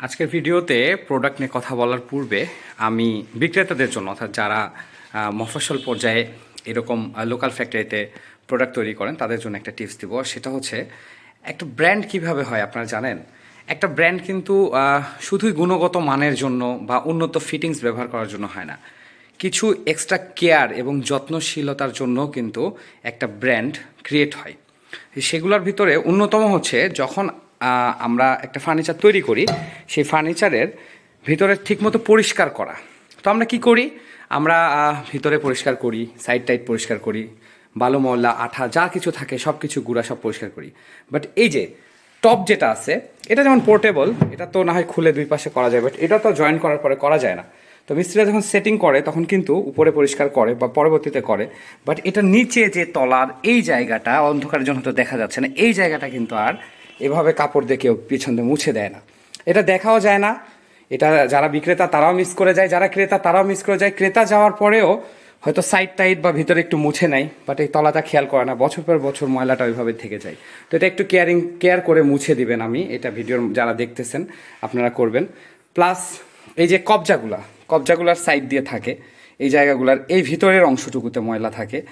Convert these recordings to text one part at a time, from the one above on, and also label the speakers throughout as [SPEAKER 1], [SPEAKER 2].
[SPEAKER 1] আজকের ভিডিওতে প্রোডাক্ট নিয়ে কথা বলার পূর্বে আমি বিক্রেতাদের জন্য অর্থাৎ যারা আহ, মফস্বল পর্যায়ে এরকম লোকাল ফ্যাক্টরিতে প্রোডাক্ট তৈরি করেন তাদের জন্য একটা টিপস দিব। সেটা হচ্ছে একটা ব্র্যান্ড কীভাবে হয় আপনারা জানেন? একটা ব্র্যান্ড কিন্তু শুধুই গুণগত মানের জন্য বা উন্নত ফিটিংস ব্যবহার করার জন্য হয় না। কিছু এক্সট্রা কেয়ার এবং যত্নশীলতার জন্য কিন্তু একটা ব্র্যান্ড ক্রিয়েট হয়। সেগুলোর ভিতরে অন্যতম হচ্ছে যখন আমরা একটা ফার্নিচার তৈরি করি। সেই ফার্নিচারের ভিতরে ঠিকমতো পরিষ্কার করা। তো আমরা কি করি? আমরা ভিতরে পরিষ্কার করি সাইড টাইড পরিষ্কার করি, বালু ময়লা আঠা, যা কিছু থাকে সব কিছু গুঁড়া সব পরিষ্কার করি। বাট এই যে টপ যেটা আছে, এটা যেমন পোর্টেবল এটা তো না হয় খুলে দুই পাশে করা যায় বাট এটা তো জয়েন করার পরে করা যায় না। তো মিস্ত্রিরা যখন সেটিং করে, তখন কিন্তু উপরে পরিষ্কার করে বা পরবর্তীতে করে। বাট এটা নিচে যে তলার এই জায়গাটা, অন্ধকারের জন্য তো দেখা যাচ্ছে না, এই জায়গাটা কিন্তু আর এভাবে কাপড় কেউ পিছন দিয়ে মুছে দেয় না। এটা দেখাও যায় না। এটা যারা বিক্রেতা, তারাও মিস করে যায়। যারা ক্রেতা, তারাও মিস করে যায়। ক্রেতা যাওয়ার পরেও হয়তো সাইড টাইড বা ভিতরে একটু মুছে নেয় বাট এই তলাটা খেয়াল করে না। বছর পর বছর ময়লাটা ওইভাবে থেকে যায়। তো এটা একটু কেয়ারিং কেয়ার করে মুছে দিবেন আমি। এটা ভিডিওর যারা দেখতেছেন, আপনারা করবেন। প্লাস এই যে কবজাগুলা, কবজাগুলার সাইড দিয়ে থাকে। এই জায়গাগুলার, এই ভিতরের অংশটুকুতে ময়লা থাকে।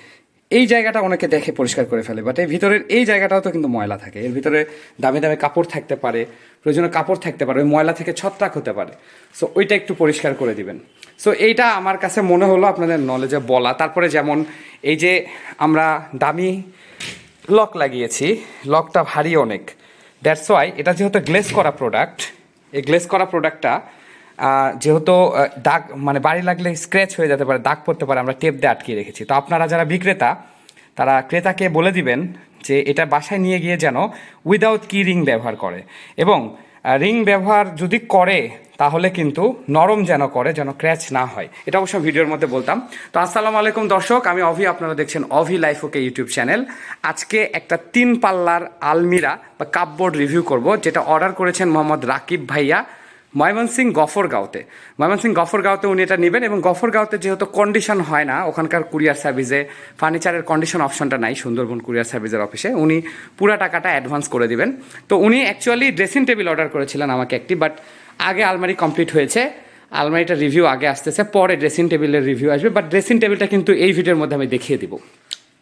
[SPEAKER 1] এই জায়গাটা অনেকে দেখে পরিষ্কার করে ফেলে বাট এই ভিতরের এই জায়গাটাও তো কিন্তু ময়লা থাকে। এর ভিতরে দামি দামি কাপড় থাকতে পারে, প্রয়োজনীয় কাপড় থাকতে পারে, ওই ময়লা থেকে ছত্রাক হতে পারে। সো ওইটা একটু পরিষ্কার করে দিবেন। সো এইটা আমার কাছে মনে হলো আপনাদের নলেজে বলা। তারপরে যেমন এই যে আমরা দামি লক লাগিয়েছি লকটা ভারী অনেক। দ্যাটস ওয়াই এটা যেহেতু গ্লেস করা প্রোডাক্ট এই গ্লেস করা প্রোডাক্টটা যেহেতু দাগ মানে বাড়ি লাগলে স্ক্র্যাচ হয়ে যেতে পারে, দাগ পড়তে পারে, আমরা টেপ দিয়ে আটকিয়ে রেখেছি। তো আপনারা যারা বিক্রেতা, তারা ক্রেতাকে বলে দিবেন যে এটা বাসায় নিয়ে গিয়ে যেন উইদাউট কি রিং ব্যবহার করে। এবং রিং ব্যবহার যদি করে, তাহলে কিন্তু নরম যেন করে, যেন ক্র্যাচ না হয়। এটা অবশ্য ভিডিওর মধ্যে বলতাম। তো আসসালামু আলাইকুম দর্শক, আমি অভি, আপনারা দেখছেন Abhi life okay YouTube channel আজকে একটা তিন পাল্লার আলমিরা বা কাপবোর্ড রিভিউ করব, যেটা অর্ডার করেছেন মোহাম্মদ রাকিব ভাইয়া। ময়মনসিং গফরগাঁওতে। ময়মনসিং গফরগাঁওতে উনি এটা নেবেন এবং গফরগাঁওতে যেহেতু কন্ডিশন হয় না, ওখানকার কুরিয়ার সার্ভিসে ফার্নিচারের কন্ডিশন অপশনটা নাই, সুন্দরবন কুরিয়ার সার্ভিসের অফিসে উনি পুরো টাকাটা অ্যাডভান্স করে দিবেন। তো উনি অ্যাকচুয়ালি ড্রেসিং টেবিল অর্ডার করেছিলেন আমাকে একটি বাট আগে আলমারি কমপ্লিট হয়েছে, আলমারিটার রিভিউ আগে আসতেছে, পরে ড্রেসিং টেবিলের রিভিউ আসবে বাট ড্রেসিং টেবিলটা কিন্তু এই ভিডিওর মধ্যে আমি দেখিয়ে দিব।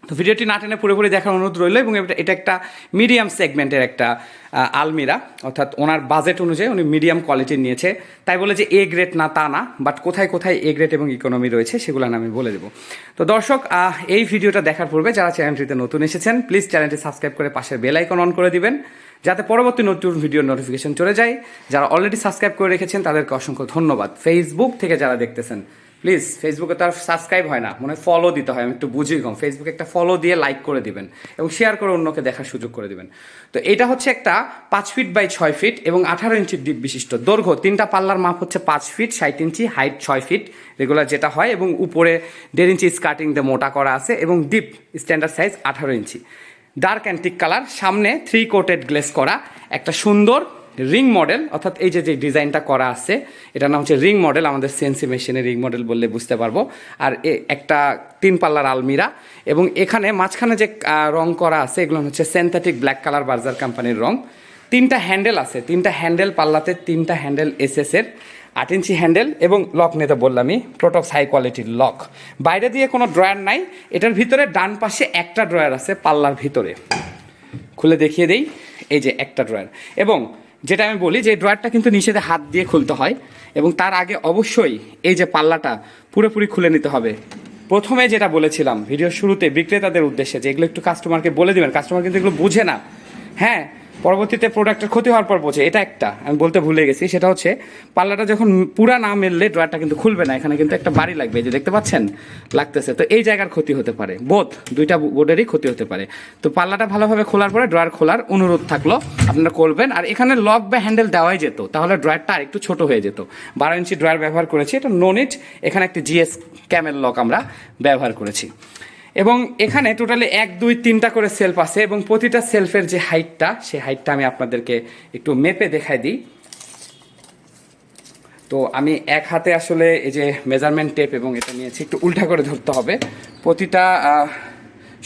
[SPEAKER 1] তো ভিডিওটি না টেনে পুরোপুরি দেখার অনুরোধ রইল এবং এটা- একটা মিডিয়াম সেগমেন্টের একটা আলমিরা। অর্থাৎ ওনার বাজেট অনুযায়ী উনি মিডিয়াম কোয়ালিটির নিয়েছে। তাই বলে যে এ গ্রেড না তা না বাট কোথায় কোথায় এ গ্রেড এবং ইকোনমি রয়েছে সেগুলো আমি বলে দেবো। তো দর্শক এই ভিডিওটা দেখার পূর্বে যারা চ্যানেলটিতে নতুন এসেছেন প্লিজ চ্যানেলটি সাবস্ক্রাইব করে পাশের বেল আইকন অন করে দিবেন, যাতে পরবর্তী নতুন ভিডিওর নোটিফিকেশন চলে যায়। যারা অলরেডি সাবস্ক্রাইব করে রেখেছেন, তাদেরকে অসংখ্য ধন্যবাদ। ফেসবুক থেকে যারা দেখতেছেন প্লিজ ফেসবুকে তো আর সাবস্ক্রাইব হয় না। মনে হয় ফলো দিতে হয়, আমি একটু বুঝি কম ফেসবুকে একটা ফলো দিয়ে লাইক করে দিবেন এবং শেয়ার করে অন্যকে দেখার সুযোগ করে দিবেন। তো এটা হচ্ছে একটা পাঁচ ফিট বাই ছয় ফিট এবং আঠারো ইঞ্চি ডিপ বিশিষ্ট। দৈর্ঘ্য, তিনটা পাল্লার মাপ হচ্ছে পাঁচ ফিট ষাট ইঞ্চি হাইট ছয় ফিট রেগুলার যেটা হয়, এবং উপরে দেড় ইঞ্চি স্কার্টিং দিয়ে মোটা করা আছে এবং ডিপ স্ট্যান্ডার্ড সাইজ আঠারো ইঞ্চি। ডার্ক অ্যান্টিক কালার সামনে থ্রি কোটেড গ্লেস করা, একটা সুন্দর রিং মডেল, অর্থাৎ এই যে যে ডিজাইনটা করা আছে, এটার নাম হচ্ছে রিং মডেল, আমাদের সিএনসি মেশিনের রিং মডেল বললে বুঝতে পারব। আর একটা তিন পাল্লার আলমিরা, এবং এখানে মাঝখানে যে রং করা আছে, এগুলো হচ্ছে সেন্থেটিক ব্ল্যাক কালার বার্জার কোম্পানির রং। তিনটা হ্যান্ডেল আছে, তিনটা হ্যান্ডেল পাল্লাতে, তিনটা হ্যান্ডেল এসএস এর, আট ইঞ্চি হ্যান্ডেল এবং লক নিতে বললামই প্রোটক্স হাই কোয়ালিটির লক বাইরে দিয়ে কোনো ড্রয়ার নাই, এটার ভিতরে ডান পাশে একটা ড্রয়ার আছে পাল্লার ভিতরে। খুলে দেখিয়ে দেই, এই যে একটা ড্রয়ার এবং যেটা আমি বলি যে ড্রয়ারটা কিন্তু নিষেধে হাত দিয়ে খুলতে হয় এবং তার আগে অবশ্যই এই যে পাল্লাটা পুরোপুরি খুলে নিতে হবে। প্রথমে যেটা বলেছিলাম ভিডিও শুরুতে বিক্রেতাদের উদ্দেশ্যে যে এগুলো একটু কাস্টমারকে বলে দেবেন কাস্টমার কিন্তু এগুলো বুঝে না। হ্যাঁ পরবর্তীতে প্রোডাক্টের ক্ষতি হওয়ার পর বোঝে এটা একটা, আমি বলতে ভুলে গেছি, সেটা হচ্ছে পাল্লাটা যখন পুরা না মেললে ড্রয়ারটা কিন্তু খুলবে না, এখানে কিন্তু একটা বাড়ি লাগবে যে দেখতে পাচ্ছেন? লাগতেছে। তো এই জায়গার ক্ষতি হতে পারে বোধ দুইটা বোর্ডেরই ক্ষতি হতে পারে। তো পাল্লাটা ভালোভাবে খোলার পরে ড্রয়ার খোলার অনুরোধ থাকল, আপনারা করবেন, আর এখানে লক বা হ্যান্ডেল দেওয়াই যেত, তাহলে ড্রয়ারটা আর একটু ছোট হয়ে যেত। বারো ইঞ্চি ড্রয়ার ব্যবহার করেছি, এটা নোনিট এখানে একটি জিএস ক্যামেল লক আমরা ব্যবহার করেছি। এবং এখানে টোটালি এক, দুই, তিনটা করে সেলফ আছে এবং প্রতিটা সেলফের যে হাইটটা সেই হাইটটা আমি আপনাদেরকে একটু মেপে দেখাই দিই। তো আমি এক হাতে আসলে এই যে মেজারমেন্ট টেপ এবং এটা নিয়েছি একটু উল্টা করে ধরতে হবে। প্রতিটা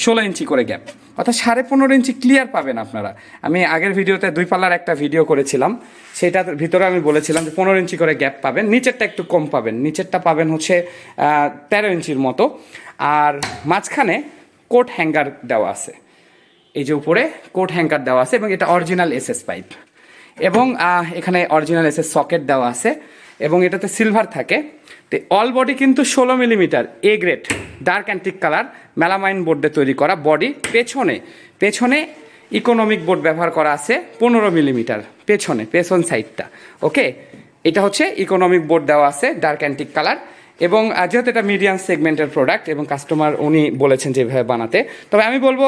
[SPEAKER 1] ষোলো ইঞ্চি করে গ্যাপ অর্থাৎ সাড়ে পনেরো ইঞ্চি ক্লিয়ার পাবেন আপনারা। আমি আগের ভিডিওতে দুই পাল্লার একটা ভিডিও করেছিলাম। সেটার ভিতরে আমি বলেছিলাম যে পনেরো ইঞ্চি করে গ্যাপ পাবেন, নিচেরটা একটু কম পাবেন। নিচেরটা পাবেন হচ্ছে তেরো ইঞ্চির মতো। আর মাঝখানে কোট হ্যাঙ্গার দেওয়া আছে। এই যে উপরে কোট হ্যাঙ্গার দেওয়া আছে এবং এটা অরিজিনাল এসএস পাইপ এবং এখানে অরিজিনাল এসএস সকেট দেওয়া আছে। এবং এটাতে সিলভার থাকে। তো অল বডি কিন্তু ষোলো millimetre A grade dark antique colour melamine বোর্ডে তৈরি করা বডি পেছনে পেছনে ইকোনমিক বোর্ড ব্যবহার করা আছে পনেরো মিলিমিটার পেছনে, পেছন সাইডটা ওকে এটা হচ্ছে ইকোনমিক বোর্ড দেওয়া আছে ডার্ক অ্যান্টিক কালার এবং যেহেতু এটা মিডিয়াম সেগমেন্টের প্রোডাক্ট এবং কাস্টমার উনি বলেছেন যেভাবে বানাতে, তবে আমি বলব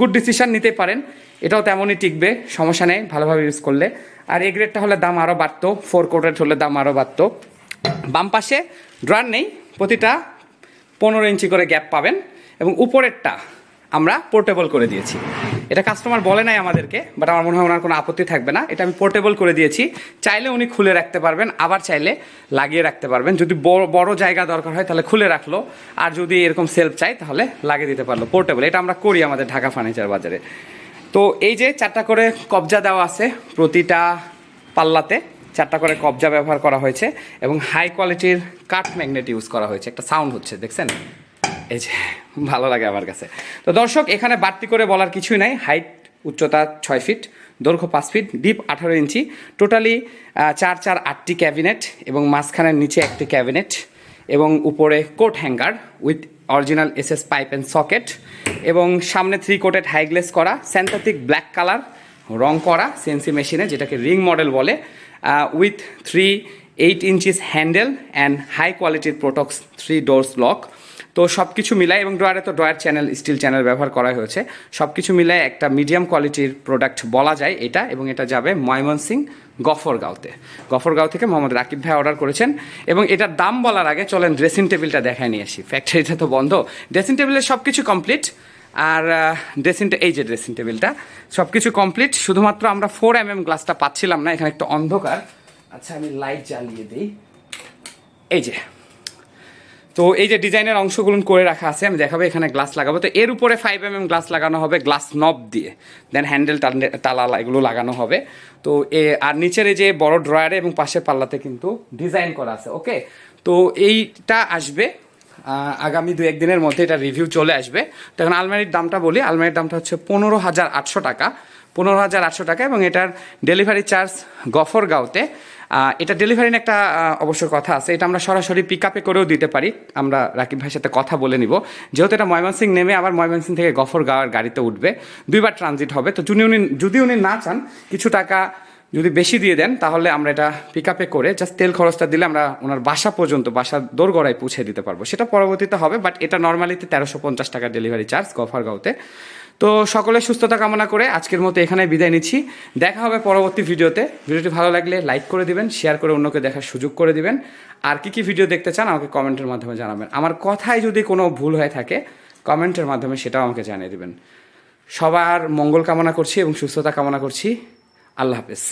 [SPEAKER 1] গুড ডিসিশন নিতে পারেন। এটাও তেমনই টিকবে, সমস্যা নেই, ভালোভাবে ইউজ করলে। আর এ গ্রেডটা হলে দাম আরও বাড়তো ফোর কোটেড হলে দাম আরও বাড়তো। বাম পাশে ড্রয়ার নেই, প্রতিটা পনেরো ইঞ্চি করে গ্যাপ পাবেন এবং উপরেরটা আমরা পোর্টেবল করে দিয়েছি। এটা কাস্টমার বলে নাই আমাদেরকে বাট আমার মনে হয় ওনার কোনো আপত্তি থাকবে না। এটা আমি পোর্টেবল করে দিয়েছি। চাইলে উনি খুলে রাখতে পারবেন, আবার চাইলে লাগিয়ে রাখতে পারবেন। যদি বড় বড় জায়গা দরকার হয় তাহলে খুলে রাখল, আর যদি এরকম সেলফ চাই তাহলে লাগিয়ে দিতে পারল। পোর্টেবল এটা আমরা করি আমাদের ঢাকা ফার্নিচার বাজারে। তো এই যে চারটা করে কবজা দেওয়া আছে প্রতিটা পাল্লাতে, চারটা করে কবজা ব্যবহার করা হয়েছে, এবং হাই কোয়ালিটির কাঠ ম্যাগনেট ইউজ করা হয়েছে। একটা সাউন্ড হচ্ছে, দেখছেন? এই যে, ভালো লাগে আমার কাছে। তো দর্শক, এখানে বাড়তি করে বলার কিছুই নাই। হাইট উচ্চতা ছয় ফিট দৈর্ঘ্য পাঁচ ফিট ডিপ আঠারো ইঞ্চি। টোটালি চার চার আটটি ক্যাবিনেট এবং মাঝখানের নিচে একটি ক্যাবিনেট এবং উপরে coat hanger with original SS pipe and socket এবং সামনে থ্রি কোটেড হাইগ্লেস করা স্যান্থাটিক ব্ল্যাক কালার রং করা সেন্সি মেশিনে যেটাকে রিং মডেল বলে with three eight inches handle and high কোয়ালিটির প্রোটক্স থ্রি ডোরস লক তো সব কিছু মিলায়, এবং ড্রয়ারে তো ড্রয়ার চ্যানেল, স্টিল চ্যানেল ব্যবহার করা হয়েছে। সব কিছু মিলায় একটা মিডিয়াম কোয়ালিটির প্রোডাক্ট বলা যায় এটা, এবং এটা যাবে ময়মনসিং গফরগাঁওতে। গফরগাঁও থেকে মোহাম্মদ রাকিব ভাই অর্ডার করেছেন, এবং এটার দাম বলার আগে চলেন ড্রেসিং টেবিলটা দেখায় নিয়ে আসি। ফ্যাক্টরিটা তো বন্ধ। ড্রেসিং টেবিলের সব কিছু কমপ্লিট আর ড্রেসিং এই যে ড্রেসিং টেবিলটা সব কিছু কমপ্লিট শুধুমাত্র আমরা ফোর এম এম গ্লাসটা পাচ্ছিলাম না, এখানে একটা অন্ধকার। আচ্ছা আমি লাইট জ্বালিয়ে দিই। এই যে। তো এই যে ডিজাইনের অংশগুলো করে রাখা আছে, আমি দেখাবো, এখানে গ্লাস লাগাবো। তো এর উপরে ফাইভ এম এম গ্লাস লাগানো হবে গ্লাস নব দিয়ে। দেন হ্যান্ডেল তালা এগুলো লাগানো হবে। তো এ, আর নিচের এই যে বড় ড্রয়ারে এবং পাশের পাল্লাতে কিন্তু ডিজাইন করা আছে ওকে তো এইটা আসবে আগামী দু একদিনের মধ্যে এটা রিভিউ চলে আসবে। তো এখন আলমারির দামটা বলি, আলমারির দামটা হচ্ছে পনেরো হাজার আটশো টাকা। পনেরো হাজার আটশো টাকা এবং এটার ডেলিভারি চার্জ গফরগাঁওতে। এটা ডেলিভারি নিয়ে একটা অবশ্য কথা আছে। এটা আমরা সরাসরি পিক আপে করেও দিতে পারি। আমরা রাকিব ভাইয়ের সাথে কথা বলে নিব। যেহেতু এটা ময়মনসিং নেমে আবার ময়মনসিং থেকে গফরগাঁওয়ের গাড়িতে উঠবে। দুইবার ট্রানজিট হবে। তো যদি উনি যদি উনি না চান, কিছু টাকা যদি বেশি দিয়ে দেন, তাহলে আমরা এটা পিক আপে করে জাস্ট তেল খরচটা দিলে আমরা ওনার বাসা পর্যন্ত বাসা দোরগড়ায় পৌঁছে দিতে পারব। সেটা পরবর্তীতে হবে বাট এটা নর্মালিতে তেরোশো পঞ্চাশ টাকা ডেলিভারি চার্জ গফরগাঁওতে। তো সকলে সুস্থতা কামনা করে আজকের মতো এখানে বিদায় নিচ্ছি। দেখা হবে পরবর্তী ভিডিওতে। ভিডিওটি ভালো লাগলে লাইক করে দিবেন শেয়ার করে অন্যকে দেখার সুযোগ করে দিবেন। আর কি কি ভিডিও দেখতে চান আমাকে কমেন্টের মাধ্যমে জানাবেন। আমার কথায় যদি কোনো ভুল হয়ে থাকে, কমেন্টের মাধ্যমে সেটাও আমাকে জানিয়ে দেবেন। সবার মঙ্গল কামনা করছি এবং সুস্থতা কামনা করছি। আল্লাহ হাফেজ।